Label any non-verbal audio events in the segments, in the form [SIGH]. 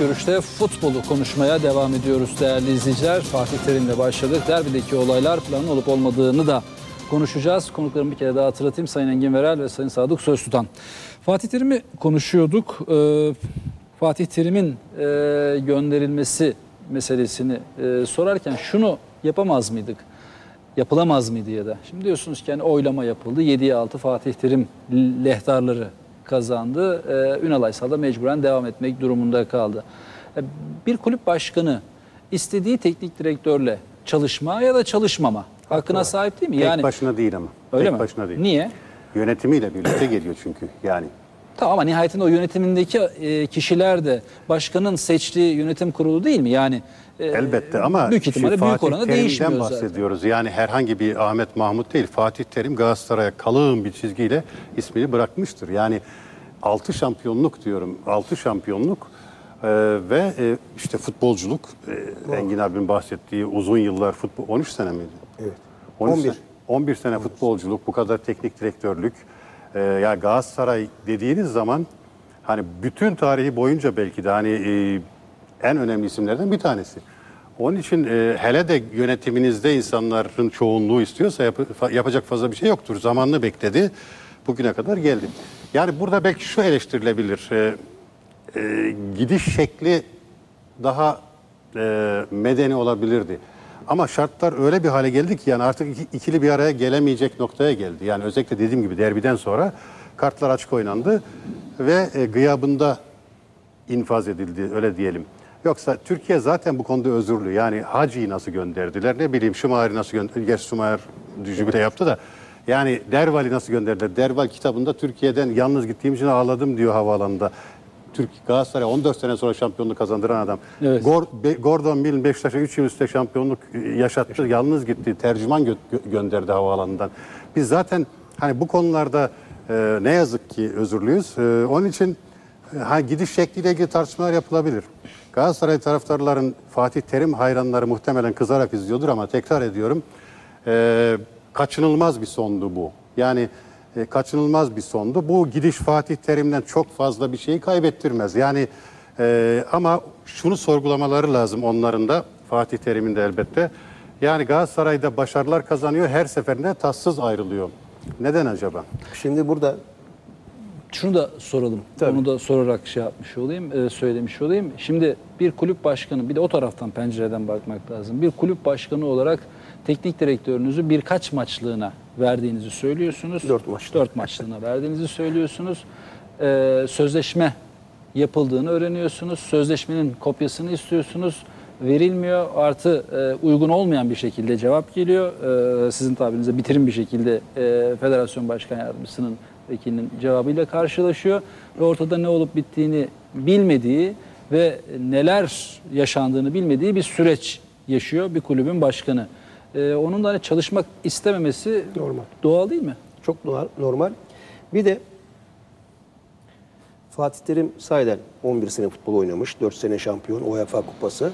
Görüş'te futbolu konuşmaya devam ediyoruz değerli izleyiciler. Fatih Terim'le başladık. Derbideki olaylar planın olup olmadığını da konuşacağız. Konuklarımı bir kere daha hatırlatayım. Sayın Engin Verel ve Sayın Sadık Söztutan. Fatih Terim'i konuşuyorduk. Ee, Fatih Terim'in e, gönderilmesi meselesini e, sorarken şunu yapamaz mıydık? Yapılamaz mıydı ya da? Şimdi diyorsunuz ki hani oylama yapıldı. 7'ye 6 Fatih Terim lehtarları kazandı. Ee, Ünal Aysal da mecburen devam etmek durumunda kaldı. Ee, bir kulüp başkanı istediği teknik direktörle çalışma ya da çalışmama hakkına sahip değil mi? Tek Yani başına değil ama. öyle Tek mi? başına değil. Niye? Yönetimiyle birlikte geliyor çünkü yani. Tamam ama nihayetinde o yönetimindeki e, kişiler de başkanın seçtiği yönetim kurulu değil mi? Yani e, Elbette ama büyük ihtimalle büyük oranda değişmiyor zaten. bahsediyoruz. Yani herhangi bir Ahmet Mahmut değil. Fatih Terim Galatasaray'a kalın bir çizgiyle ismini bırakmıştır. Yani 6 şampiyonluk diyorum. 6 şampiyonluk e, ve e, işte futbolculuk e, Engin abinin bahsettiği uzun yıllar futbol 13 sene miydi? Evet. 13 11. sene- 11 sene futbolculuk, bu kadar teknik direktörlük. Ee, ya Galatasaray dediğiniz zaman hani bütün tarihi boyunca belki de hani e, en önemli isimlerden bir tanesi. Onun için e, hele de yönetiminizde insanların çoğunluğu istiyorsa yap- yapacak fazla bir şey yoktur. Zamanını bekledi, bugüne kadar geldi. Yani burada belki şu eleştirilebilir. E, e, gidiş şekli daha e, medeni olabilirdi. Ama şartlar öyle bir hale geldi ki yani artık iki- ikili bir araya gelemeyecek noktaya geldi. Yani özellikle dediğim gibi derbiden sonra kartlar açık oynandı ve e, gıyabında infaz edildi öyle diyelim. Yoksa Türkiye zaten bu konuda özürlü. Yani Hacı'yı nasıl gönderdiler ne bileyim Şumayer'i nasıl gönderdiler. Gerçi Şumayer jübile yaptı da. Yani Derval'i nasıl gönderdiler? Derval kitabında Türkiye'den yalnız gittiğim için ağladım diyor havaalanında. Türk Galatasaray 14 sene sonra şampiyonluk kazandıran adam. Evet. Gordon Mill Beşiktaş'a 3 yıl üstte şampiyonluk yaşattı. Yalnız gitti. Tercüman gö- gö- gönderdi havaalanından. Biz zaten hani bu konularda e, ne yazık ki özürlüyüz. E, onun için e, ha, gidiş şekliyle ilgili tartışmalar yapılabilir. Galatasaray taraftarların Fatih Terim hayranları muhtemelen kızarak izliyordur ama tekrar ediyorum. e, kaçınılmaz bir sondu bu. Yani e, kaçınılmaz bir sondu. Bu gidiş Fatih Terim'den çok fazla bir şeyi kaybettirmez. Yani e, ama şunu sorgulamaları lazım onların da Fatih Terim'in de elbette. Yani Galatasaray'da başarılar kazanıyor her seferinde tatsız ayrılıyor. Neden acaba? Şimdi burada Şunu da soralım. Tabii. Onu da sorarak şey yapmış olayım, e, söylemiş olayım. Şimdi bir kulüp başkanı, bir de o taraftan pencereden bakmak lazım. Bir kulüp başkanı olarak teknik direktörünüzü birkaç maçlığına verdiğinizi söylüyorsunuz. Dört maçlık. Dört maçlığına verdiğinizi söylüyorsunuz. E, sözleşme yapıldığını öğreniyorsunuz. Sözleşmenin kopyasını istiyorsunuz. Verilmiyor. Artı e, uygun olmayan bir şekilde cevap geliyor. E, sizin tabirinizde bitirim bir şekilde e, Federasyon Başkan Yardımcısının vekilinin cevabıyla karşılaşıyor. Ve ortada ne olup bittiğini bilmediği ve neler yaşandığını bilmediği bir süreç yaşıyor bir kulübün başkanı. E, onun da hani çalışmak istememesi Normal. doğal değil mi? çok normal- normal. Bir de Fatih Terim sahiden 11 sene futbol oynamış. 4 sene şampiyon UEFA kupası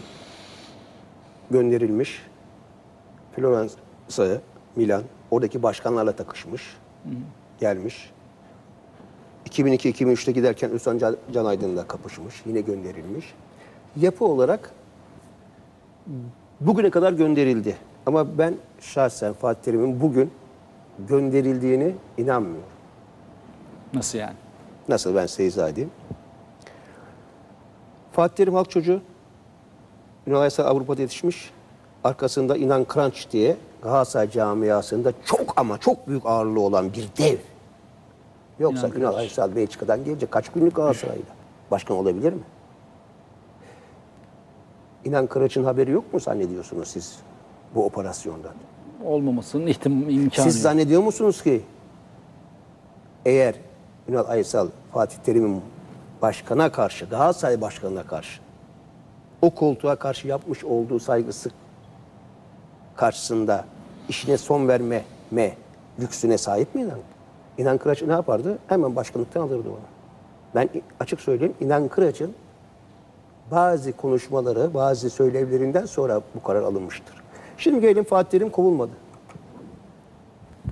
gönderilmiş. Floransa'ya, Milan oradaki başkanlarla takışmış. Gelmiş. 2002-2003'te giderken Özcan Can, Can Aydın'la kapışmış. Yine gönderilmiş. Yapı olarak bugüne kadar gönderildi. Ama ben şahsen Fatih Terim'in bugün gönderildiğini inanmıyorum. Nasıl yani? Nasıl ben size izah edeyim. Fatih Terim halk çocuğu. Aysal Avrupa'da yetişmiş. Arkasında İnan Kranç diye Galatasaray camiasında çok ama çok büyük ağırlığı olan bir dev. Yoksa İnan. Aysal Belçika'dan gelecek. Kaç günlük Galatasaray'da? Başkan olabilir mi? İnan Kıraç'ın haberi yok mu zannediyorsunuz siz bu operasyondan? Olmamasının ihtim imkanı Siz yok. zannediyor musunuz ki eğer Ünal Aysal Fatih Terim'in başkana karşı, Galatasaray başkanına karşı o koltuğa karşı yapmış olduğu saygısı karşısında işine son verme me lüksüne sahip mi İnan? İnan Kıraç ne yapardı? Hemen başkanlıktan alırdı onu. Ben açık söyleyeyim İnan Kıraç'ın bazı konuşmaları, bazı söylevlerinden sonra bu karar alınmıştır. Şimdi gelelim Fatih Terim kovulmadı.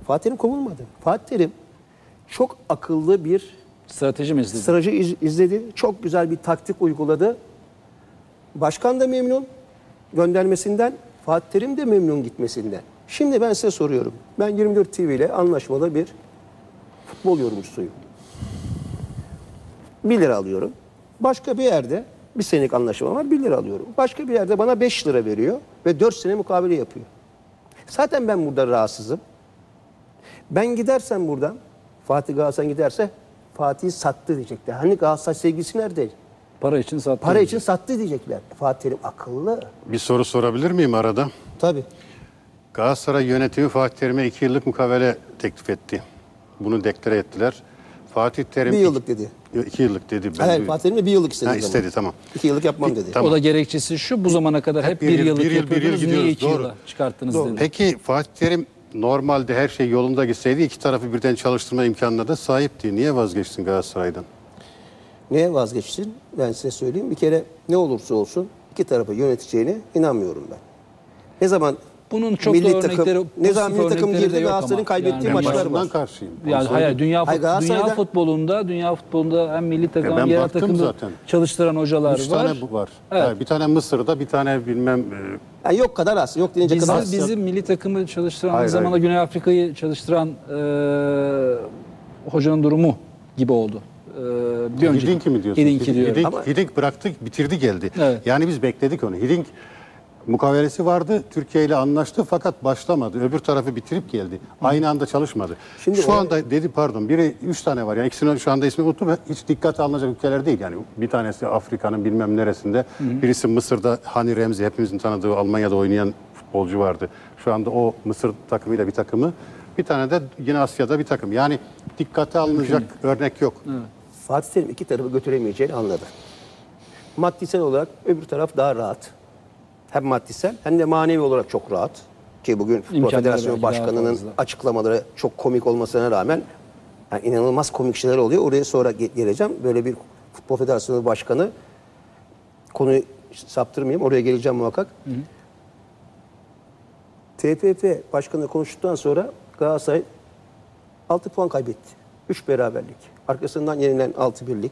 Fatih Terim kovulmadı. Fatih Terim çok akıllı bir Strateji mi izledin? strateji iz- izledi. Çok güzel bir taktik uyguladı. Başkan da memnun göndermesinden, Fatih Terim de memnun gitmesinden. Şimdi ben size soruyorum. Ben 24 TV ile anlaşmalı bir futbol yorumcusuyum. 1 lira alıyorum. Başka bir yerde bir senelik anlaşma var 1 lira alıyorum. Başka bir yerde bana 5 lira veriyor ve 4 sene mukabele yapıyor. Zaten ben burada rahatsızım. Ben gidersem buradan, Fatih Galatasaray giderse Fatih'i sattı diyecekler. Hani Galatasaray sevgisi nerede? Para için sattı. Para için sattı diyecekler. Fatih Terim akıllı. Bir soru sorabilir miyim arada? Tabii. Galatasaray yönetimi Fatih Terim'e iki yıllık mukavele teklif etti. Bunu deklare ettiler. Fatih Terim... Bir yıllık dedi. İki yıllık dedi. Ben Hayır Fatih Terim de bir yıllık istedi. Ha, istedi, tamam. İki yıllık yapmam dedi. Tamam. O da gerekçesi şu bu zamana kadar hep, bir bir, yıl, yıllık bir yıl, bir yıl yapıyordunuz. Niye gidiyoruz, iki doğru. yıla çıkarttınız Doğru. dedi. Peki Fatih Terim normalde her şey yolunda gitseydi iki tarafı birden çalıştırma imkanına da sahipti. Niye vazgeçtin Galatasaray'dan? Neye vazgeçtin? Ben size söyleyeyim. Bir kere ne olursa olsun iki tarafı yöneteceğine inanmıyorum ben. Ne zaman Bunun çok milli da takım, örnekleri, ne zaman milli takım girdi Galatasaray'ın kaybettiği Yani maçlar var. karşıyım. Yani hayır dünya, Hayır, fut- dünya futbolunda dünya futbolunda hem milli takım hem yerel takımda zaten. çalıştıran hocalar Üç var. tane bu var. Evet. Ha, bir tane Mısır'da, bir tane bilmem... e, Yani yok kadar az. Yok deyince Bizi, kadar az. bizim milli takımı çalıştıran Hayır, aynı zamanda hayır. Güney Afrika'yı çalıştıran e, hocanın durumu gibi oldu. E, bir önceki- Hiddink mi diyorsun? Hiddink diyorum. Hiddink, Ama- Hiddink bıraktı, bitirdi geldi. Evet. Yani biz bekledik onu. Hiddink mukavelesi vardı, Türkiye ile anlaştı fakat başlamadı. Öbür tarafı bitirip geldi. Aynı anda çalışmadı. Şimdi şu o- anda dedi pardon, biri üç tane var. Yani ikisinin şu anda ismini unuttum. Hiç dikkate alınacak ülkeler değil. Yani bir tanesi Afrika'nın bilmem neresinde. Birisi Mısır'da Hani Remzi, hepimizin tanıdığı Almanya'da oynayan futbolcu vardı. Şu anda o Mısır takımıyla bir takımı. Bir tane de yine Asya'da bir takım. Yani dikkate alınacak örnek yok. Fatih Terim iki tarafı götüremeyeceğini anladı. Maddisel olarak öbür taraf daha rahat. Hem maddisel hem de manevi olarak çok rahat. Ki bugün Futbol Federasyonu Başkanı'nın açıklamaları çok komik olmasına rağmen yani inanılmaz komik şeyler oluyor. Oraya sonra ge- geleceğim. Böyle bir Futbol Federasyonu Başkanı konuyu saptırmayayım. Oraya geleceğim muhakkak. TFF Başkanı konuştuktan sonra Galatasaray 6 puan kaybetti. 3 beraberlik. Arkasından yenilen 6 birlik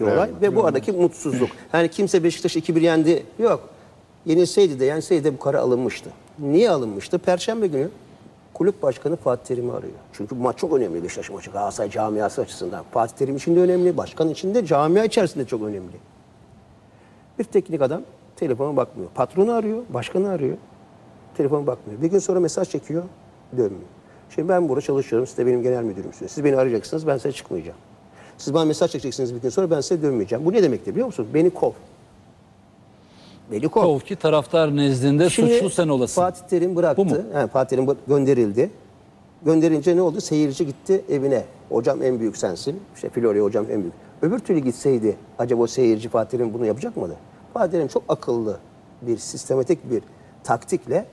bir olay ve bu aradaki mutsuzluk. Yani kimse Beşiktaş 2-1 yendi. Yok. Yenilseydi de yenseydi de bu kara alınmıştı. Niye alınmıştı? Perşembe günü kulüp başkanı Fatih Terim'i arıyor. Çünkü bu maç çok önemli Beşiktaş maçı. Galatasaray camiası açısından. Fatih Terim için de önemli, başkan için de camia içerisinde çok önemli. Bir teknik adam telefona bakmıyor. Patronu arıyor, başkanı arıyor. Telefona bakmıyor. Bir gün sonra mesaj çekiyor, dönmüyor. Şimdi ben burada çalışıyorum, siz de benim genel müdürümsünüz. Siz beni arayacaksınız, ben size çıkmayacağım. Siz bana mesaj çekeceksiniz bir gün sonra, ben size dönmeyeceğim. Bu ne demektir biliyor musunuz? Beni kov. Beni kov. Kov ki taraftar nezdinde Şimdi suçlu sen olasın. Fatih Terim bıraktı. Bu mu? Yani Fatih Terim gönderildi. Gönderince ne oldu? Seyirci gitti evine. Hocam en büyük sensin. İşte Florya hocam en büyük. Öbür türlü gitseydi acaba o seyirci Fatih Terim bunu yapacak mıydı? Fatih Terim çok akıllı bir sistematik bir taktikle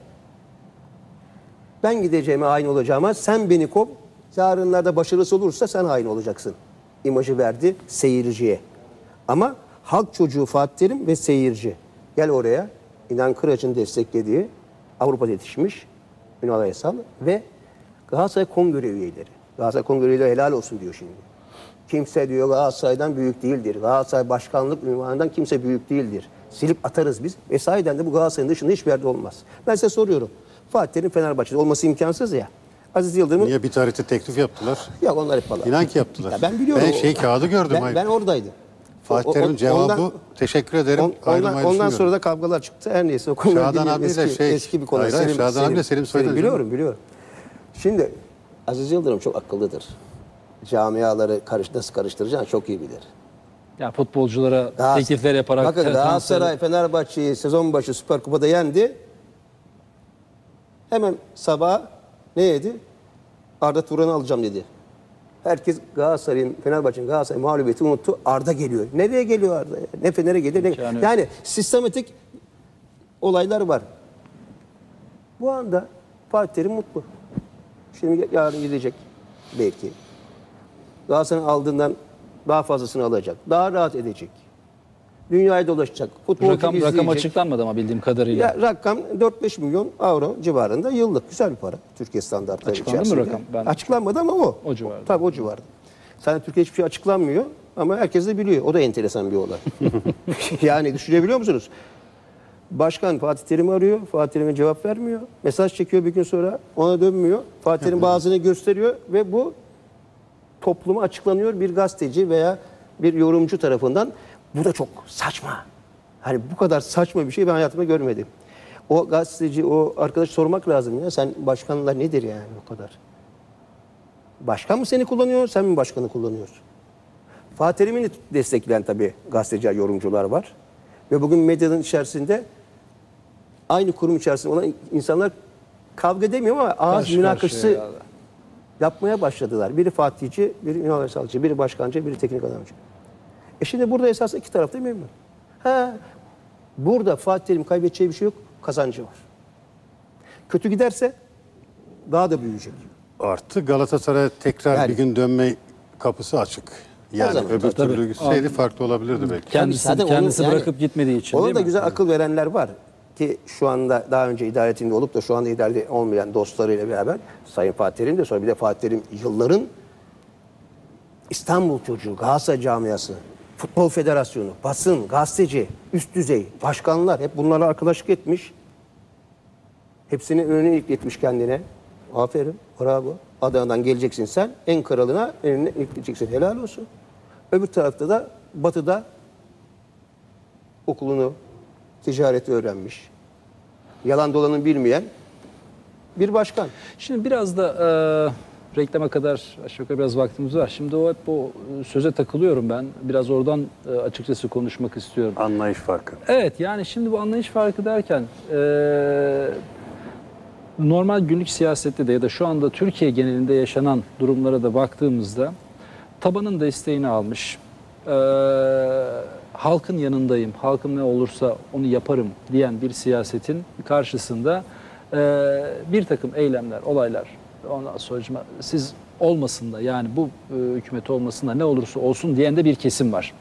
ben gideceğime hain olacağıma sen beni kov. Yarınlarda başarısı olursa sen hain olacaksın. İmajı verdi seyirciye. Ama halk çocuğu Fatih Terim ve seyirci. Gel oraya. İnan Kıraç'ın desteklediği Avrupa'da yetişmiş Ünal Aysal ve Galatasaray Kongre üyeleri. Galatasaray Kongre üyeleri helal olsun diyor şimdi. Kimse diyor Galatasaray'dan büyük değildir. Galatasaray başkanlık ünvanından kimse büyük değildir. Silip atarız biz. Ve sahiden de bu Galatasaray'ın dışında hiçbir yerde olmaz. Ben size soruyorum. Fatih Terim Fenerbahçe'de olması imkansız ya. Aziz Yıldırım'ın... Niye bir tarihte teklif yaptılar? Yok onlar hep falan. İnan ki yaptılar. Ya ben biliyorum. Ben şey kağıdı gördüm. Ben, hayır. ben oradaydım. Fatih Terim'in cevabı ondan- teşekkür ederim. On- ondan, ondan sonra da kavgalar çıktı. Her neyse o konuları Şadan abiyle eski, şey- eski bir konu. Hayır, hayır, Şadan abiyle Selim söyledi Biliyorum biliyorum. Şimdi Aziz Yıldırım çok akıllıdır. Camiaları karış, nasıl karıştıracağını çok iyi bilir. Ya futbolculara Galatasaray- teklifler yaparak Bakın Galatasaray Fenerbahçe'yi sezon başı Süper Kupa'da yendi. Hemen sabah ne yedi? Arda Turan'ı alacağım dedi. Herkes Galatasaray'ın, Fenerbahçe'nin Galatasaray mağlubiyeti unuttu. Arda geliyor. Nereye geliyor Arda? ya? Ne Fener'e geliyor. Ne... Yok. Yani sistematik olaylar var. Bu anda Fatih Terim mutlu. Şimdi yarın gidecek belki. Galatasaray'ın aldığından daha fazlasını alacak. Daha rahat edecek. Dünyayı dolaşacak. Futbol rakam, rakam açıklanmadı ama bildiğim kadarıyla. ya rakam 4-5 milyon avro civarında yıllık. Güzel bir para. Türkiye standartları Açıklandı mı içerisinde. rakam? Ben- Açıklanmadı ama o. O civarda. Tabii o civarda. Zaten Türkiye hiçbir şey açıklanmıyor. ama herkes de biliyor. O da enteresan bir olay. [LAUGHS] [LAUGHS] yani düşünebiliyor musunuz? Başkan Fatih Terim'i arıyor. Fatih Terim'e cevap vermiyor. Mesaj çekiyor bir gün sonra. Ona dönmüyor. Fatih Terim bazını gösteriyor ve bu topluma açıklanıyor bir gazeteci veya bir yorumcu tarafından. Bu da çok saçma. Hani bu kadar saçma bir şey ben hayatımda görmedim. O gazeteci, o arkadaş sormak lazım ya. Sen başkanlar nedir yani o kadar? Başkan mı seni kullanıyor, sen mi başkanı kullanıyorsun? Fatih Terim'i de destekleyen tabii gazeteciler, yorumcular var. Ve bugün medyanın içerisinde aynı kurum içerisinde olan insanlar kavga edemiyor ama ağız Karşı münakaşası karşıya ya. yapmaya başladılar. Biri Fatihçi, biri üniversiteci, biri başkancı, biri teknik adamcı. E şimdi burada esas iki taraf da memnun. Ha, burada Fatih Terim kaybedeceği bir şey yok, kazancı var. Kötü giderse daha da büyüyecek. Artı Galatasaray'a tekrar Yani- bir gün dönme kapısı açık. Yani zaman, öbür tabii. türlü gitseydi farklı olabilirdi belki. Kendisi, zaten onun kendisi yani- bırakıp gitmediği için Ona değil da mi? güzel akıl verenler var. Ki şu anda daha önce idaretinde olup da şu anda idarede olmayan dostlarıyla beraber Sayın Fatih Terim de sonra bir de Fatih Terim yılların İstanbul çocuğu, Galatasaray camiası, Futbol Federasyonu, basın, gazeteci, üst düzey, başkanlar hep bunlarla arkadaşlık etmiş. Hepsini önüne yükletmiş kendine. Aferin, bravo. Adana'dan geleceksin sen, en kralına önüne yükleyeceksin. Helal olsun. Öbür tarafta da batıda okulunu, ticareti öğrenmiş. Yalan dolanı bilmeyen bir başkan. Şimdi biraz da e, reklama kadar aşağı yukarı biraz vaktimiz var. Şimdi o hep o e, söze takılıyorum ben. Biraz oradan e, açıkçası konuşmak istiyorum. Anlayış farkı. Evet yani şimdi bu anlayış farkı derken e, normal günlük siyasette de ya da şu anda Türkiye genelinde yaşanan durumlara da baktığımızda tabanın desteğini almış. e, halkın yanındayım, halkım ne olursa onu yaparım diyen bir siyasetin karşısında e, bir takım eylemler, olaylar ondan sonra siz olmasın da yani bu e, hükümet olmasın da ne olursa olsun diyen de bir kesim var.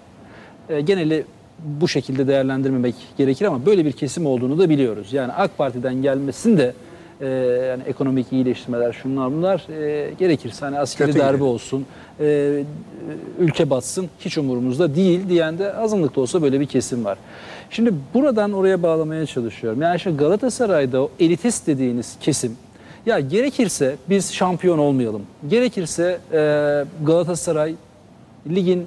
E, geneli bu şekilde değerlendirmemek gerekir ama böyle bir kesim olduğunu da biliyoruz. Yani AK Parti'den gelmesin de e, yani ekonomik iyileştirmeler şunlar bunlar e, gerekirse hani askeri Kötü darbe gidiyor. olsun, e, e, ülke batsın hiç umurumuzda değil diyen de azınlıkta olsa böyle bir kesim var. Şimdi buradan oraya bağlamaya çalışıyorum. Yani işte Galatasaray'da o elitist dediğiniz kesim ya gerekirse biz şampiyon olmayalım. Gerekirse e, Galatasaray ligin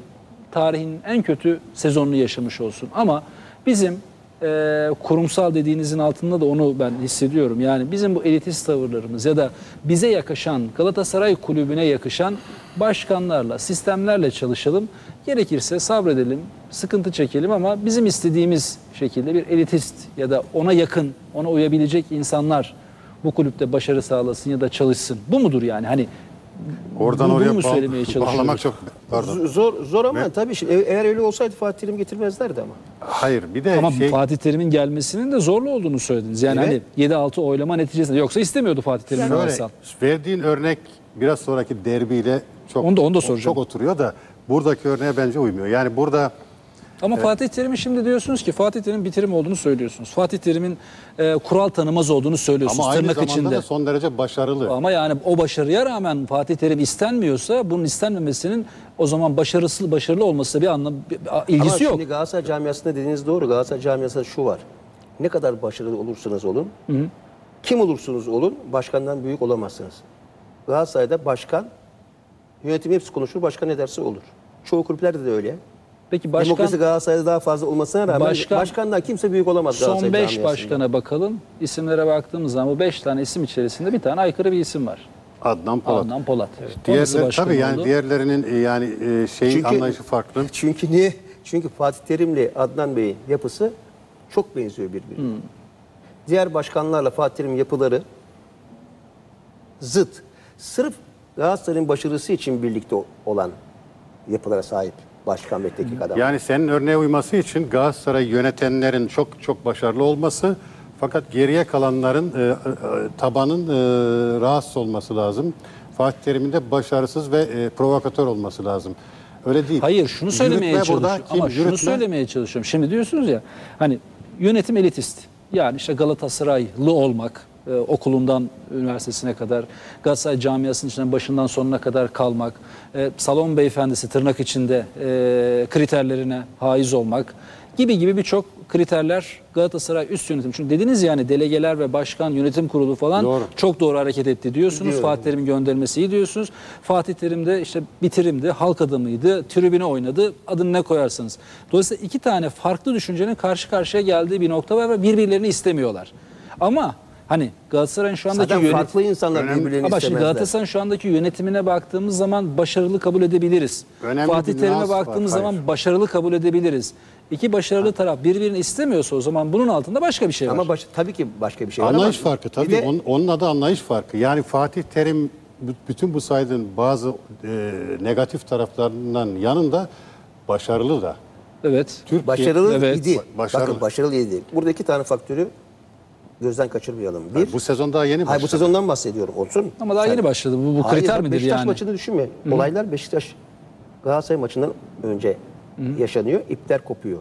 tarihinin en kötü sezonunu yaşamış olsun. Ama bizim e, kurumsal dediğinizin altında da onu ben hissediyorum. Yani bizim bu elitist tavırlarımız ya da bize yakışan Galatasaray kulübüne yakışan başkanlarla, sistemlerle çalışalım. Gerekirse sabredelim, sıkıntı çekelim ama bizim istediğimiz şekilde bir elitist ya da ona yakın, ona uyabilecek insanlar bu kulüpte başarı sağlasın ya da çalışsın. Bu mudur yani? Hani Oradan bunu oraya mu bağ- söylemeye çalışıyoruz? bağlamak çok pardon. Zor zor ama Ve- tabii şimdi e- eğer öyle olsaydı Fatih Terim getirmezlerdi ama. Hayır bir de Ama şey Fatih Terim'in gelmesinin de zorlu olduğunu söylediniz. Yani Evet. hani 7-6 oylama neticesinde. Yoksa istemiyordu Fatih Terim şöyle Üniversal. verdiğin örnek biraz sonraki derbiyle çok Onu da- onu da soracağım. çok oturuyor da buradaki örneğe bence uymuyor. Yani burada Ama Fatih Terim'in şimdi diyorsunuz ki Fatih Terim'in bitirim olduğunu söylüyorsunuz. Fatih Terim'in e, kural tanımaz olduğunu söylüyorsunuz ama aynı tırnak zamanda içinde. da son derece başarılı. Ama yani o başarıya rağmen Fatih Terim istenmiyorsa bunun istenmemesinin o zaman başarısız başarılı olması da bir anlam bir- bir- Ama ilgisi yok. şimdi Galatasaray camiasında dediğiniz doğru. Galatasaray camiasında şu var. Ne kadar başarılı olursanız olun, kim olursunuz olun, başkandan büyük olamazsınız. Galatasaray'da başkan, yönetim hepsi konuşur, başkan ne derse olur. Çoğu kulüplerde de öyle. Peki başkan Demokrasi Galatasaray'da daha fazla olmasına rağmen Başkan- başkandan kimse büyük olamaz Galatasaray son 5 camiasında. başkana bakalım. İsimlere baktığımız zaman bu 5 tane isim içerisinde bir tane aykırı bir isim var. Adnan Polat. Adnan Polat. Nasıl Diğerler tabii yani oldu? diğerlerinin e, yani e, şeyin Çünkü- anlayışı farklı. Çünkü niye? Çünkü Fatih Terim'le Adnan Bey'in yapısı çok benziyor birbirine. Hmm. Diğer başkanlarla Fatih Terim'in yapıları zıt. Sırf Galatasaray'ın başarısı için birlikte olan yapılara sahip başkan ve teknik adam. Yani senin örneğe uyması için Galatasaray yönetenlerin çok çok başarılı olması fakat geriye kalanların e, e, tabanın e, rahatsız olması lazım. Fatih Terim'in de başarısız ve e, provokatör olması lazım. Öyle değil. Hayır şunu söylemeye Yürütme çalışıyorum. kim? Ama şunu Yürütme- söylemeye çalışıyorum. Şimdi diyorsunuz ya hani yönetim elitist. Yani işte Galatasaraylı olmak e, okulundan üniversitesine kadar Galatasaray camiasının içinden başından sonuna kadar kalmak, e, salon beyefendisi tırnak içinde e, kriterlerine haiz olmak gibi gibi birçok kriterler Galatasaray üst yönetim. Çünkü dediniz yani delegeler ve başkan yönetim kurulu falan Doğru. çok doğru hareket etti diyorsunuz. Diyorum. Fatih Terim'in göndermesi iyi diyorsunuz. Fatih Terim de işte bitirimdi, halk adamıydı, tribüne oynadı. Adını ne koyarsanız. Dolayısıyla iki tane farklı düşüncenin karşı karşıya geldiği bir nokta var ve birbirlerini istemiyorlar. Ama hani Galatasaray'ın şu andaki Zaten yönet- farklı insanlar Önemli- birbirlerini ama şimdi. Galatasaray'ın şu andaki yönetimine baktığımız zaman başarılı kabul edebiliriz. Önemli Fatih Terim'e nüans var, baktığımız hayır. zaman başarılı kabul edebiliriz. İki başarılı taraf birbirini istemiyorsa o zaman bunun altında başka bir şey var. Ama baş- tabii ki başka bir şey var Anlayış farkı bir tabii. de- Onun, onun adı anlayış farkı. Yani Fatih Terim bütün bu saydığın bazı e, negatif taraflarından yanında başarılı da. evet. Türkiye, Başarılı Evet. idi. Başarılı. Bakın başarılı idi. Burada iki tane faktörü gözden kaçırmayalım. Bir, bu sezon daha yeni başladı. hayır bu sezondan bahsediyorum. Olsun. Ama daha yeni başladı. Bu, bu Hayır, kriter bak midir Beşiktaş yani? maçını düşünme. Olaylar Beşiktaş Galatasaray maçından önce yaşanıyor. İpler kopuyor.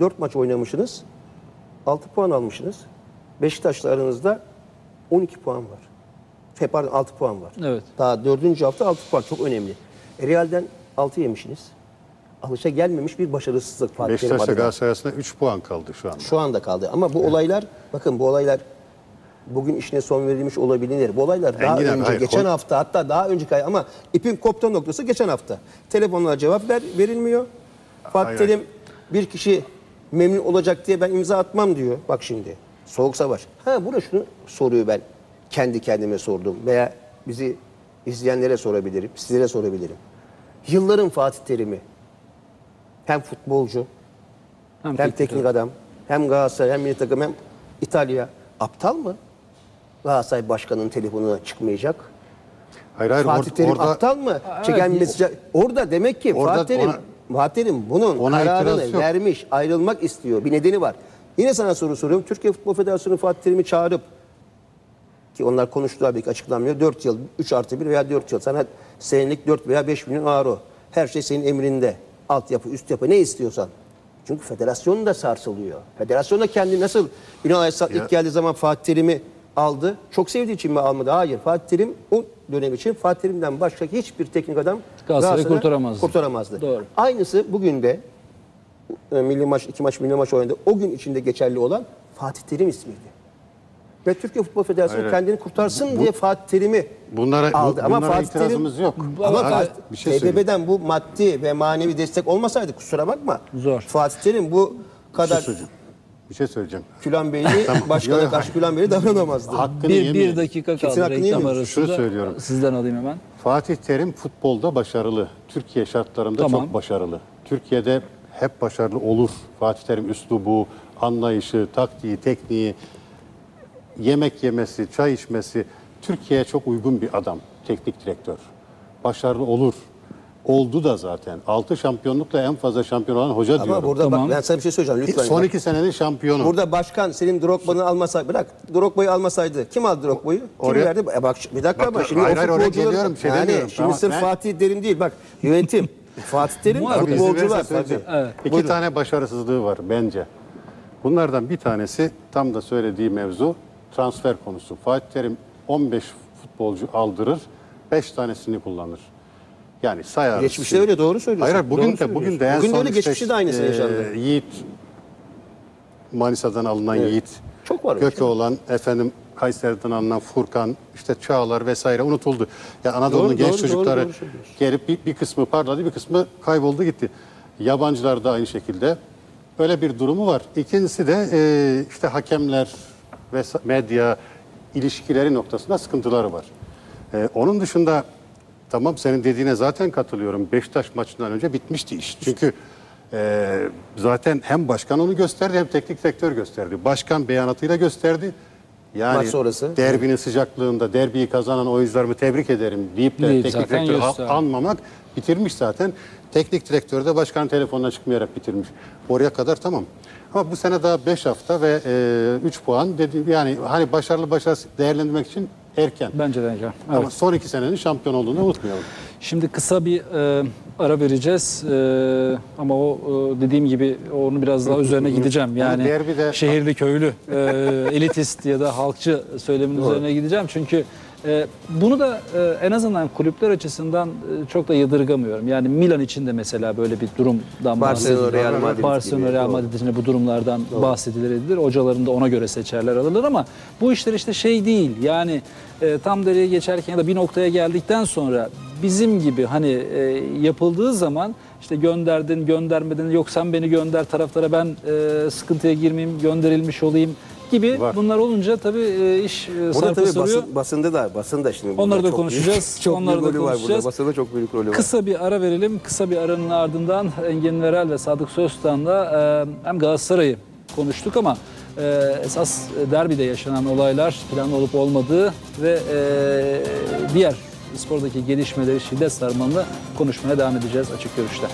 Dört maç oynamışsınız. 6 puan almışsınız. Beşiktaş'la aranızda 12 puan var. Şey, pardon 6 puan var. Evet. Daha dördüncü hafta 6 puan çok önemli. E, Real'den 6 yemişsiniz. Alışa gelmemiş bir başarısızlık Fatih Beşiktaş'la. Galatasaray arasında 3 puan kaldı şu anda. Şu anda kaldı. Ama bu olaylar, bakın bu olaylar bugün işine son verilmiş olabilir. Bu olaylar daha Engin abi, önce, hayır, geçen konu- hafta hatta daha önceki ay ama ipin koptuğu noktası geçen hafta. Telefonlara cevap ver, verilmiyor. Fatih Terim bir kişi memnun olacak diye ben imza atmam diyor. Bak şimdi soğuk savaş. Ha burada şunu soruyor ben kendi kendime sordum veya bizi izleyenlere sorabilirim, sizlere sorabilirim. Yılların Fatih Terim'i hem futbolcu hem teknik adam, hem Galatasaray, hem milli takım, hem İtalya. Aptal mı? Galatasaray başkanının telefonuna çıkmayacak. Hayır hayır Fatih or- Terim orada aptal mı? Çeken evet. mesaj. Orada demek ki Orada Fatih Terim, ona- Fatih Terim bunun Ona kararını yok. vermiş, ayrılmak istiyor. Bir nedeni var. Yine sana soru soruyorum. Türkiye Futbol Federasyonu Fatih Terim'i çağırıp ki onlar konuştular belki açıklanmıyor. 4 yıl, 3 artı 1 veya 4 yıl. Sana senelik 4 veya 5 milyon euro. Her şey senin emrinde. Altyapı, üst yapı ne istiyorsan. Çünkü federasyon da sarsılıyor. Federasyon da kendi nasıl Ünal Aysal ilk geldiği zaman Fatih Terim'i aldı. Çok sevdiği için mi almadı? Hayır. Fatih Terim o dönem için Fatih Terim'den başka hiçbir teknik adam Galatasaray'ı kurtaramazdı. kurtaramazdı. Doğru. Aynısı bugün de e, milli maç, iki maç milli maç oynadı. O gün içinde geçerli olan Fatih Terim ismiydi. Ve Türkiye Futbol Federasyonu Hayır, kendini kurtarsın diye Fatih Terim'i Bunlara- bu- aldı. Ama bunlara Fatih Terim, itirazımız yok. Ama Abi, Fatih, bir şey. TBB'den bu maddi ve manevi destek olmasaydı kusura bakma. Zor. Fatih Terim bu bir şey kadar. Bir şey söyleyeceğim. Külan [LAUGHS] Beyli, başkana Yok, yok. karşı Külan Beyli davranamazdı. Hakkını Bir, bir dakika kaldı hakkını reklam arasında. Şunu söylüyorum. Sizden alayım hemen. Fatih Terim futbolda başarılı. Türkiye şartlarında Tamam. çok başarılı. Türkiye'de hep başarılı olur. Fatih Terim üslubu, anlayışı, taktiği, tekniği, yemek yemesi, çay içmesi Türkiye'ye çok uygun bir adam, teknik direktör. Başarılı olur. Oldu da zaten. 6 şampiyonlukla en fazla şampiyon olan hoca Ama diyorum. burada Tamam. bak ben sana bir şey söyleyeceğim lütfen. Son iki senenin şampiyonu. Burada başkan senin Drogba'nı almasaydı, bırak Drogba'yı almasaydı kim aldı Drogba'yı? Kim Oraya- verdi? E bak bir dakika Bak, ama şimdi hayır, o hayır, oraya geliyorum, şey yani demiyorum. şimdi Tamam, sırf ben- Fatih Terim değil bak yönetim. [LAUGHS] Fatih Terim izin futbolcular verirsen tabii. söyleyeceğim. Evet. İki Buyurun. tane başarısızlığı var bence. Bunlardan bir tanesi tam da söylediği mevzu transfer konusu. Fatih Terim 15 futbolcu aldırır, 5 tanesini kullanır. Yani sayar. Geçmişte öyle doğru söylüyorsun. Hayır bugün Doğru de bugün de en Bugün de son öyle işte, geçmişte de aynısı e, yaşandı. Yiğit Manisa'dan alınan Yiğit. Çok var öyle Göke şey. olan efendim Kayseri'den alınan Furkan, işte Çağlar vesaire unutuldu. Ya Anadolu'nun Doğru, genç doğru, doğru, çocukları doğru söylüyorsun. gelip bir, bir kısmı parladı, bir kısmı kayboldu gitti. Yabancılar da aynı şekilde. Öyle bir durumu var. İkincisi de e, işte hakemler ve medya ilişkileri noktasında sıkıntıları var. E, onun dışında tamam senin dediğine zaten katılıyorum. Beşiktaş maçından önce bitmişti iş. Çünkü e, zaten hem başkan onu gösterdi hem teknik direktör gösterdi. Başkan beyanatıyla gösterdi. Yani Maç sonrası. derbinin sıcaklığında derbiyi kazanan oyuncularımı tebrik ederim deyip de Değil, teknik direktörü anmamak bitirmiş zaten. Teknik direktör de başkanın telefonuna çıkmayarak bitirmiş. Oraya kadar tamam. Ama bu sene daha 5 hafta ve 3 puan dedi yani hani başarılı başarısız değerlendirmek için erken. Bence de erken. Ama Evet. son iki senenin şampiyon olduğunu unutmayalım. Şimdi kısa bir e, ara vereceğiz. Ee, ama o e, dediğim gibi onu biraz daha üzerine gideceğim. Yani derbide- şehirli köylü, e, elitist ya da halkçı söylemin üzerine gideceğim. Çünkü e, bunu da e, en azından kulüpler açısından e, çok da yadırgamıyorum. Yani Milan için de mesela böyle bir durumdan Real Madrid Barcelona. Real Doğru. Madrid için bu durumlardan bahsedilir edilir. Hocalarını da ona göre seçerler alırlar ama bu işler işte şey değil. Yani e, tam dereye geçerken ya da bir noktaya geldikten sonra bizim gibi hani e, yapıldığı zaman işte gönderdin, göndermedin, yok sen beni gönder taraftara ben e, sıkıntıya girmeyeyim, gönderilmiş olayım gibi Var. bunlar olunca tabii e, iş e, Burada tabii sarıyor. basın, basında da basın da şimdi. Onları da çok konuşacağız. [LAUGHS] Büyük, çok Onları büyük da rolü var burada. konuşacağız. Basında çok büyük rolü var. Kısa bir ara verelim. Kısa bir aranın ardından Engin Verel ve Sadık Söztan'la e, hem Galatasaray'ı konuştuk ama e, esas derbide yaşanan olaylar planlı olup olmadığı ve e, diğer spordaki gelişmeleri şiddet sarmalını konuşmaya devam edeceğiz açık görüşte.